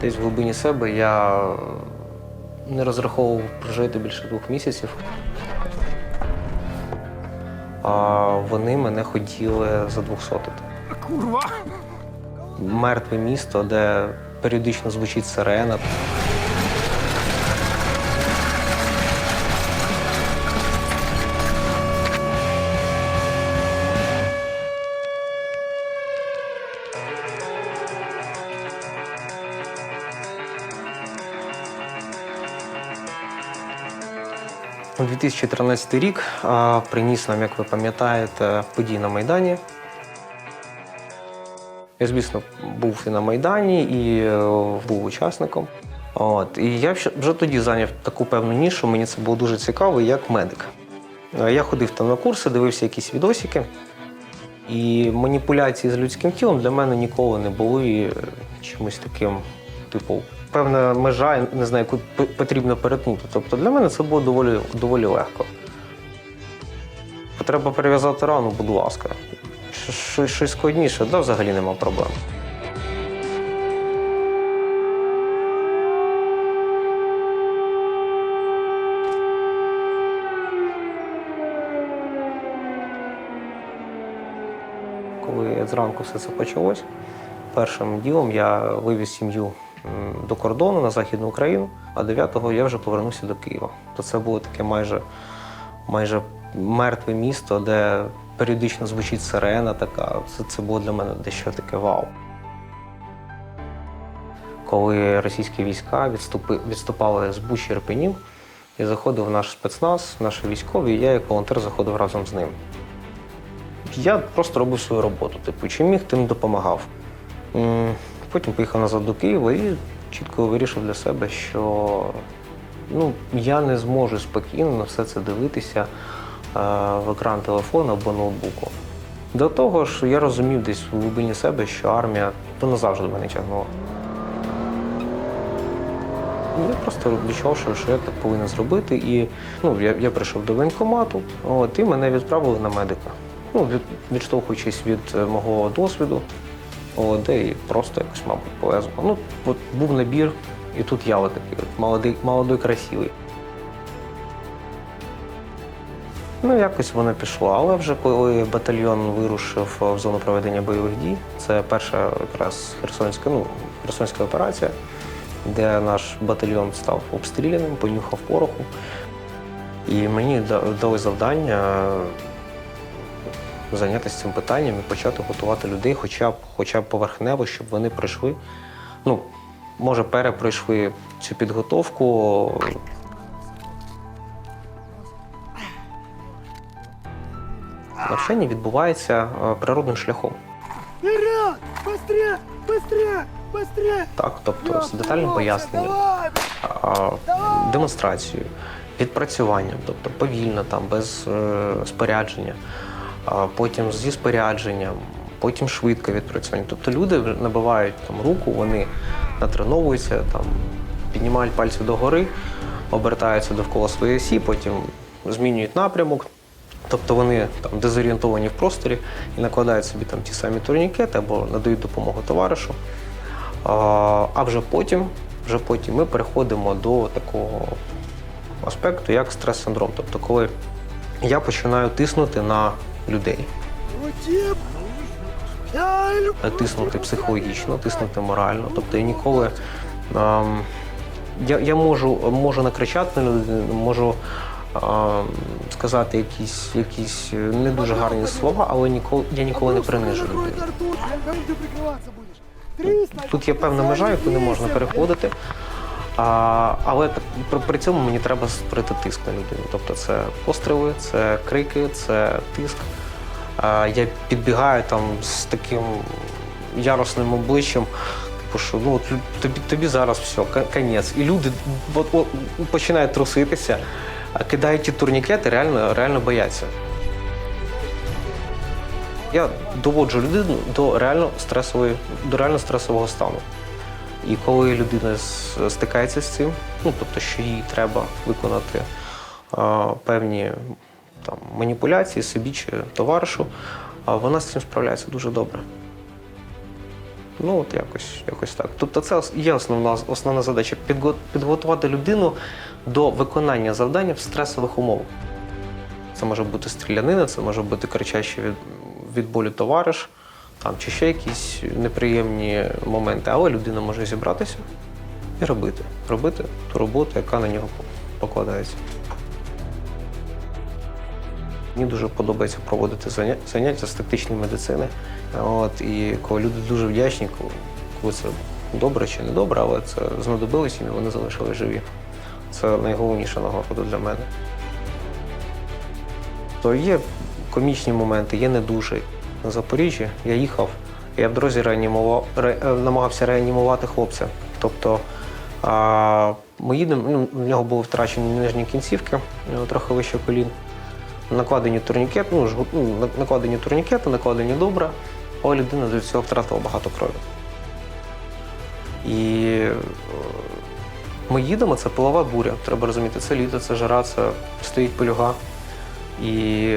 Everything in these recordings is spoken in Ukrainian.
Десь в глибині себе я не розраховував прожити більше двох місяців. А вони мене хотіли задвухсотити. Курва! Мертве місто, де періодично звучить сирена. 2013 рік приніс нам, як ви пам'ятаєте, події на Майдані. Я, звісно, був і на Майдані, і е, був учасником. От. І я вже- тоді зайняв таку певну нішу, мені це було дуже цікаво, як медик. Е, Я ходив там на курси, дивився якісь відосики. І маніпуляції з людським тілом для мене ніколи не були е, чимось таким, типу, певна межа, не знаю, яку потрібно перетнути. Тобто для мене це було доволі, доволі легко. Треба перев'язати рану, будь ласка. Щось- Щось складніше, да, взагалі нема проблем. Коли зранку все це почалось, першим ділом я вивіз сім'ю до кордону на Західну Україну, а 9-го я вже повернувся до Києва. То це було таке майже, майже мертве місто, де періодично звучить сирена така. Це, це було для мене дещо таке вау. Коли російські війська відступи, відступали з Бучі Ірпенів, і заходив наш спецназ, наші військові, і я як волонтер заходив разом з ним. Я просто робив свою роботу. Типу, чим міг, тим допомагав. Потім поїхав назад до Києва і чітко вирішив для себе, що ну, я не зможу спокійно на все це дивитися е, в екран телефону або ноутбуку. До того ж, я розумів десь в глибині себе, що армія вона завжди мене тягнула. Я просто відчував, що, що я так повинен зробити. І ну, я, я прийшов до воєнкомату, от, і мене відправили на медика. Ну, від, відштовхуючись від е, мого досвіду, от, де і просто якось, мабуть, повезло. Ну, от був набір, і тут я отакий, от, молодий, молодий красивий. Ну, якось воно пішло. Але вже коли батальйон вирушив в зону проведення бойових дій, це перша якраз херсонська, ну, херсонська операція, де наш батальйон став обстріляним, понюхав пороху. І мені дали завдання зайнятися цим питанням і почати готувати людей, хоча б, хоча б поверхнево, щоб вони пройшли. Ну, може, перепройшли цю підготовку. Навчання відбувається е, природним шляхом. Вперед! Быстрее! Быстрее! Быстрее! Так, тобто з детальним Ёб, поясненням, Давай! а, демонстрацією, відпрацюванням, тобто повільно, там, без е, спорядження, а потім зі спорядженням, потім швидко відпрацювання. Тобто люди набивають там, руку, вони натреновуються, там, піднімають пальці догори, обертаються довкола своєї осі, потім змінюють напрямок. Тобто вони там дезорієнтовані в просторі і накладають собі там ті самі турнікети або надають допомогу товаришу. А, вже потім, вже потім ми переходимо до такого аспекту, як стрес-синдром. Тобто, коли я починаю тиснути на людей, тиснути психологічно, тиснути морально. Тобто я ніколи. ем, я, я можу, можу накричати на людину, можу ем, сказати якісь, якісь не дуже гарні слова, але ніколи, я ніколи не принижу снайпера. Тут є певна межа, яку не можна переходити. А, але при, при цьому мені треба створити тиск на людину. Тобто це постріли, це крики, це тиск. А, я підбігаю там з таким яросним обличчям, типу, що ну, тобі, тобі зараз все, конець. І люди от, от, починають труситися, кидають ті турнікети, реально, реально бояться. Я доводжу людину до реально стресової, до реально стресового стану. І коли людина стикається з цим, ну тобто, що їй треба виконати а, певні там, маніпуляції собі чи товаришу, а вона з цим справляється дуже добре. Ну, от якось, якось так. Тобто, це є основна, основна задача підготувати людину до виконання завдання в стресових умовах. Це може бути стрілянина, це може бути кричащий від, від болю товариш, там, чи ще якісь неприємні моменти. Але людина може зібратися і робити. Робити ту роботу, яка на нього покладається. Мені дуже подобається проводити заняття з тактичної медицини. От, і коли люди дуже вдячні, коли, це добре чи не добре, але це знадобилось і вони залишили живі. Це найголовніша нагорода для мене. То є комічні моменти, є не. На Запоріжжі я їхав, я в дорозі реанімував, ре, е, намагався реанімувати хлопця. Тобто а, ми їдемо, ну, в нього були втрачені нижні кінцівки, трохи вище колін. Накладені турнікети, ну, ну, накладені турнікети, накладені добре, але людина для цього втратила багато крові. І е, ми їдемо, це пилова буря. Треба розуміти, це літо, це жара, це стоїть пилюга. І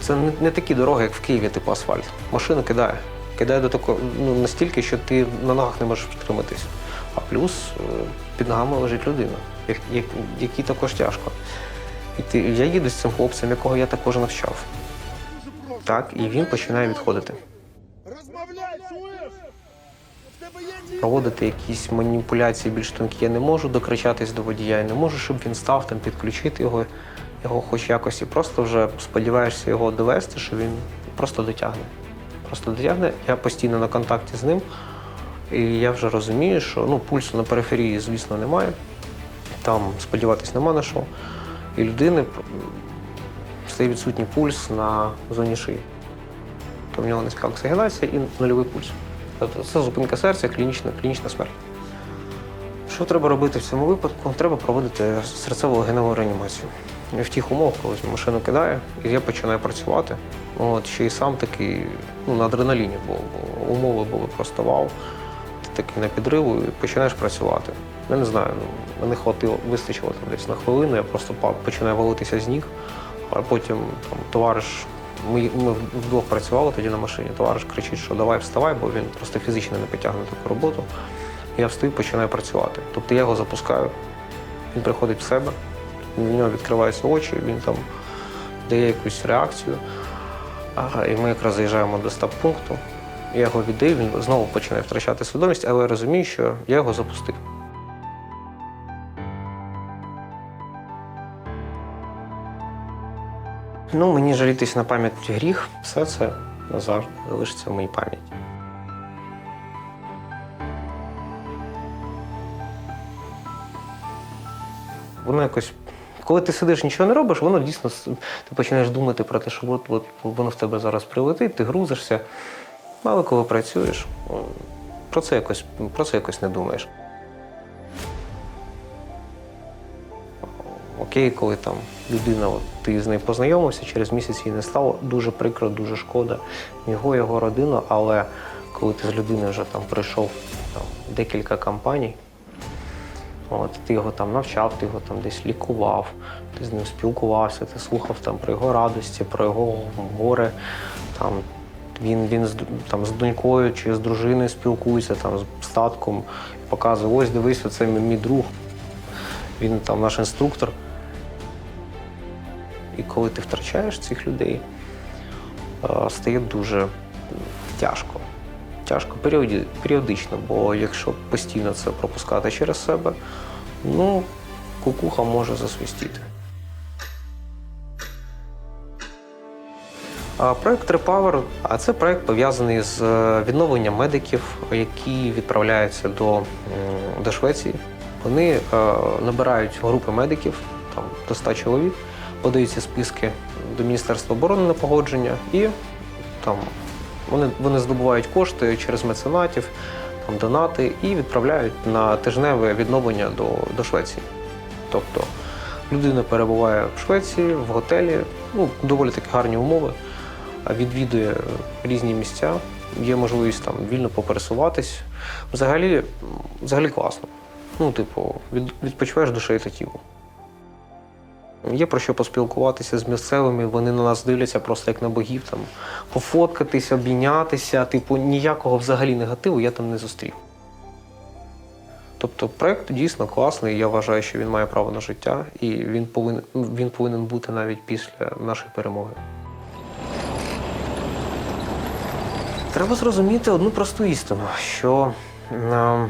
це не, не такі дороги, як в Києві, типу асфальт. Машину кидає. Кидає до такого ну, настільки, що ти на ногах не можеш втриматись. А плюс е, під ногами лежить людина, як, як, якій також тяжко. І ти, я їду з цим хлопцем, якого я також навчав. Так, і він починає відходити. Проводити якісь маніпуляції більш тонкі я не можу, докричатись до водія я не можу, щоб він став там, підключити його, його хоч якось. І просто вже сподіваєшся його довести, що він просто дотягне. Просто дотягне. Я постійно на контакті з ним. І я вже розумію, що ну, пульсу на периферії, звісно, немає. Там сподіватись нема на що. І людини стає відсутній пульс на зоні шиї. То в нього низька оксигенація і нульовий пульс. Тобто це зупинка серця, клінічна, клінічна смерть. Що треба робити в цьому випадку? Треба проводити серцево геневу реанімацію. В тих умовах, коли машину кидає, і я починаю працювати. От, ще й сам такий ну, на адреналіні, бо, бо умови були просто вау. Ти такий на підриву і починаєш працювати. Я не знаю, ну, мене хватило, вистачило там десь на хвилину, я просто починаю валитися з ніг, а потім там, товариш, ми, ми вдвох працювали тоді на машині, товариш кричить, що давай вставай, бо він просто фізично не потягне таку роботу. Я встаю, починаю працювати. Тобто я його запускаю, він приходить в себе, у нього відкриваються очі, він там дає якусь реакцію. І ми якраз заїжджаємо до стаб-пункту. Я його віддаю, він знову починає втрачати свідомість, але я розумію, що я його запустив. Ну, мені жалітись на пам'ять гріх, все це назавжди залишиться в моїй пам'яті. Воно якось. Коли ти сидиш, нічого не робиш, воно дійсно ти починаєш думати про те, що от, от воно в тебе зараз прилетить, ти грузишся. Але коли працюєш, про це якось, про це якось не думаєш. Окей, коли там людина, от, ти з нею познайомився, через місяць її не стало, дуже прикро, дуже шкода його, його родину, але коли ти з людиною вже там пройшов там, декілька кампаній, От, ти його там навчав, ти його там десь лікував, ти з ним спілкувався, ти слухав там про його радості, про його горе. Там, він він з, там, з донькою чи з дружиною спілкується, там, з статком, показує, ось дивись, мій, мій друг. Він там наш інструктор. І коли ти втрачаєш цих людей, е, стає дуже тяжко. Тяжко періодично, бо якщо постійно це пропускати через себе, ну, кукуха може засвистіти. Проект Repower – а це проект пов'язаний з е, відновленням медиків, які відправляються до, до Швеції. Вони е, набирають групи медиків, там до 100 чоловік, подаються списки до Міністерства оборони на погодження і там вони, вони здобувають кошти через меценатів, там, донати і відправляють на тижневе відновлення до, до Швеції. Тобто людина перебуває в Швеції, в готелі, ну, доволі таки гарні умови, відвідує різні місця, є можливість там вільно попересуватись. Взагалі, взагалі класно. Ну, типу, від, відпочиваєш душею та тілом. Є про що поспілкуватися з місцевими, вони на нас дивляться просто як на богів, там, пофоткатись, обійнятися. Типу, ніякого взагалі негативу я там не зустрів. Тобто проект дійсно класний, я вважаю, що він має право на життя, і він повинен, він повинен бути навіть після нашої перемоги. Треба зрозуміти одну просту істину, що е,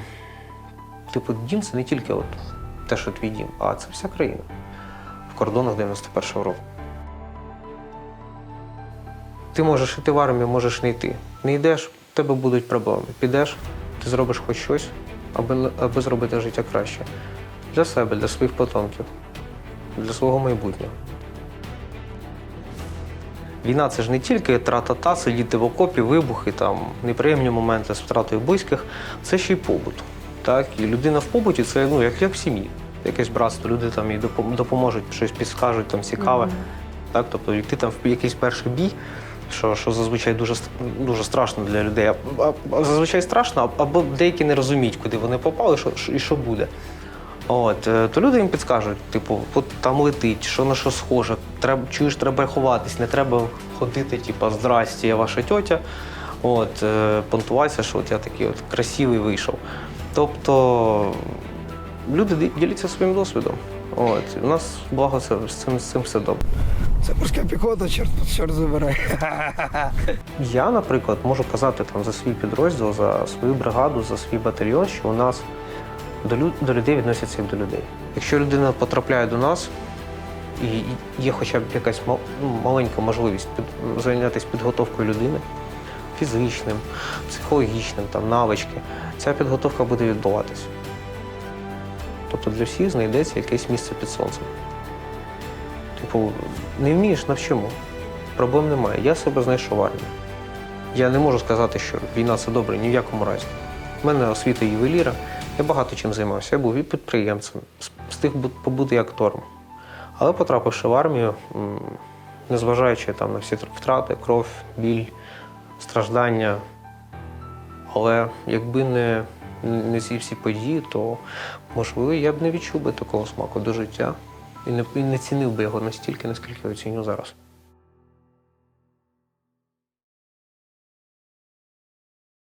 типу, дім це не тільки от те, що твій дім, а це вся країна кордонах 91-го року. Ти можеш йти в армію, можеш не йти. Не йдеш, в тебе будуть проблеми. Підеш, ти зробиш хоч щось, аби, аби зробити життя краще. Для себе, для своїх потомків, для свого майбутнього. Війна це ж не тільки тра-та-та, сидіти в окопі, вибухи, там, неприємні моменти з втратою близьких, це ще й побут. Так? І людина в побуті це ну, як, як в сім'ї. Якесь братство, люди там їй допоможуть, щось підскажуть там цікаве. Так? Тобто, як ти там в якийсь перший бій, що, що зазвичай дуже, дуже страшно для людей. А, а- а зазвичай страшно, або деякі не розуміють, куди вони попали що, що- і що буде. От, е, то люди їм підскажуть, типу, от там летить, що на що схоже, треба, чуєш, треба ховатись, не треба ходити, типу, здрасті, я ваша тьотя. От, е, понтуватися, що от я такий от красивий вийшов. Тобто люди діляться своїм досвідом. От, у нас благо це, з цим, з цим все добре. Це морська піхота, чорт, чорт забирай. Я, наприклад, можу казати там за свій підрозділ, за свою бригаду, за свій батальйон, що у нас до, лю- до людей відносяться як до людей. Якщо людина потрапляє до нас і і є хоча б якась ну, маленька можливість під, зайнятися підготовкою людини, фізичним, психологічним, там, навички, ця підготовка буде відбуватися. Тобто для всіх знайдеться якесь місце під сонцем. Типу, не вмієш, навчимо. Проблем немає. Я себе знайшов в армії. Я не можу сказати, що війна це добре ні в якому разі. У мене освіта ювеліра, я багато чим займався. Я був і підприємцем, встиг побути і актором. Але потрапивши в армію, незважаючи там на всі втрати, кров, біль, страждання. Але якби не, не ці всі події, то можливо я б не відчув би такого смаку до життя і не, і не цінив би його настільки, наскільки я оціню зараз.